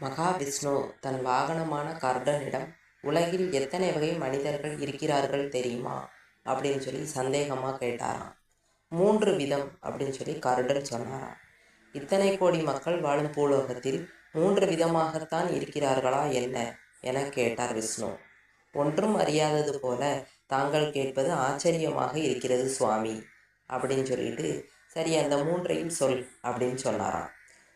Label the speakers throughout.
Speaker 1: மகாவிஷ்ணு தன் வாகனமான கருடனிடம் உலகில் எத்தனை வகை மனிதர்கள் இருக்கிறார்கள் தெரியுமா? அப்படின்னு சொல்லி சந்தேகமாக கேட்டாராம். மூன்று விதம் அப்படின்னு சொல்லி கருடன் சொன்னாராம். இத்தனை கோடி மக்கள் வாழும் பூலோகத்தில் மூன்று விதமாகத்தான் இருக்கிறார்களா என்ன? என கேட்டார் விஷ்ணு. ஒன்றும் அறியாதது போல தாங்கள் கேட்பது ஆச்சரியமாக இருக்கிறது சுவாமி அப்படின்னு சொல்லிட்டு சரி அந்த மூன்றையும் சொல் அப்படின்னு சொன்னாராம்.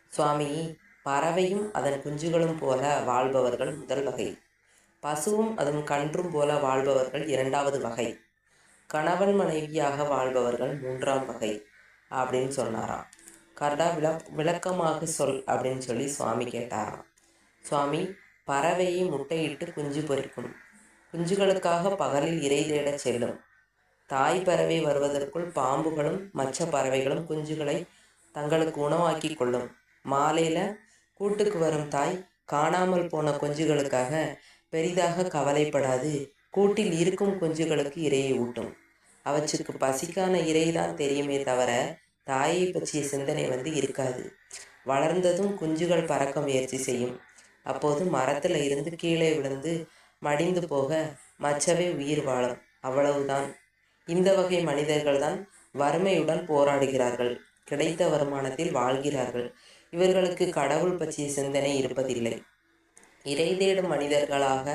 Speaker 1: சுவாமி பறவையும் அதன் குஞ்சுகளும் போல வாழ்பவர்கள் முதல் வகை. பசுவும் அதன் கன்றும் போல வாழ்பவர்கள் இரண்டாவது வகை. கணவன் மனைவியாக வாழ்பவர்கள் மூன்றாம் வகை அப்படின்னு சொன்னாராம். கரெக்டாக விளக் விளக்கமாக சொல் அப்படின்னு சொல்லி சுவாமி கேட்டாராம். சுவாமி பறவையை முட்டையிட்டு குஞ்சு பொரிக்கும் குஞ்சுகளுக்காக பகலில் இறை தேடச் செல்லும். தாய் பறவை வருவதற்குள் பாம்புகளும் மற்ற பறவைகளும் குஞ்சுகளை தங்களுக்கு உணவாக்கி கொள்ளும். மாலையில் கூட்டுக்கு வரும் தாய் காணாமல் போன குஞ்சுகளுக்காக பெரிதாக கவலைப்படாது. கூட்டில் இருக்கும் குஞ்சுகளுக்கு இரையை ஊட்டும். அவற்றுக்கு பசிக்கான இறை தான் தெரியுமே தவிர தாயை பற்றிய சிந்தனை வந்து இருக்காது. வளர்ந்ததும் குஞ்சுகள் பறக்க முயற்சி செய்யும். அப்போது மரத்தில் இருந்து கீழே விழுந்து மடிந்து போக மச்சவே உயிர் வாழும். அவ்வளவுதான். இந்த வகை மனிதர்கள்தான் வறுமையுடன் போராடுகிறார்கள். கிடைத்த வருமானத்தில் வாழ்கிறார்கள். இவர்களுக்கு கடவுள் பற்றிய சிந்தனை இருப்பதில்லை. இறை தேடும் மனிதர்களாக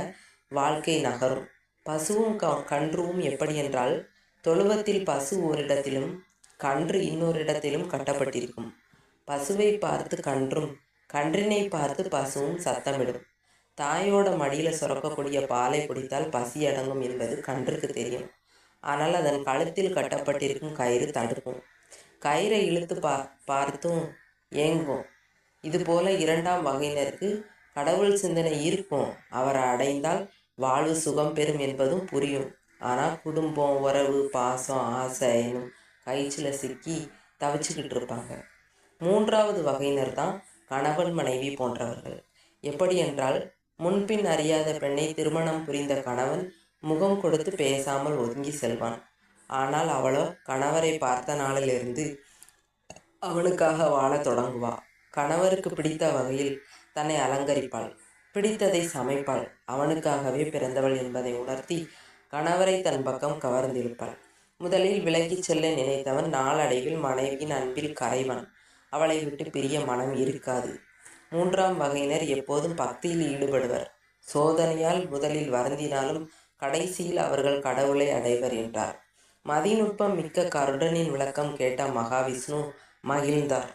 Speaker 1: வாழ்க்கை நகரும். பசுவும் க கன்றுவும் எப்படி என்றால் தொழுவத்தில் பசு ஓரிடத்திலும் கன்று இன்னொரு இடத்திலும் கட்டப்பட்டிருக்கும். பசுவை பார்த்து கன்றும் கன்றினை பார்த்து பசுவும் சத்தமிடும். தாயோட மடியில் சுரக்கக்கூடிய பாலை குடித்தால் பசி அடங்கும் என்பது கன்றுக்கு தெரியும். ஆனால் அதன் கழுத்தில் கட்டப்பட்டிருக்கும் கயிறு தடுக்கும். கயிறை இழுத்து பா பார்த்தும் ஏங்கும் இதுபோல இரண்டாம் வகையினருக்கு கடவுள் சிந்தனை இருக்கும். அவரை அடைந்தால் வாழ்வு சுகம் பெறும் என்பதும் புரியும். ஆனால் குடும்பம் உறவு பாசம் ஆசை எனும் கயிற்றில் சிக்கி தவிச்சுக்கிட்டு இருப்பாங்க. மூன்றாவது வகையினர் தான் கணவன் மனைவி போன்றவர்கள். எப்படி என்றால் முன்பின் அறியாத பெண்ணை திருமணம் புரிந்த கணவன் முகம் கொடுத்து பேசாமல் ஒதுங்கி செல்வான். ஆனால் அவளோ கணவரை பார்த்த நாளிலிருந்து அவனுக்காக வாழத் தொடங்குவா. கணவருக்கு பிடித்த வகையில் தன்னை அலங்கரிப்பாள். பிடித்ததை சமைப்பாள். அவனுக்காகவே பிறந்தவள் என்பதை உணர்த்தி கணவரை தன் பக்கம் கவர்ந்திருப்பாள். முதலில் விலகிச் செல்ல நினைத்தவன் நாளடைவில் மனைவியின் அன்பில் கரைவன். அவளை விட்டு பிரிய மனம் இருக்காது. மூன்றாம் வகையினர் எப்போதும் பக்தியில் ஈடுபடுவர். சோதனையால் முதலில் வருந்தினாலும் கடைசியில் அவர்கள் கடவுளை அடைவர் என்றார். மதிநுட்பம் மிக்க கருடனின் விளக்கம் கேட்ட மகாவிஷ்ணு Magrinda.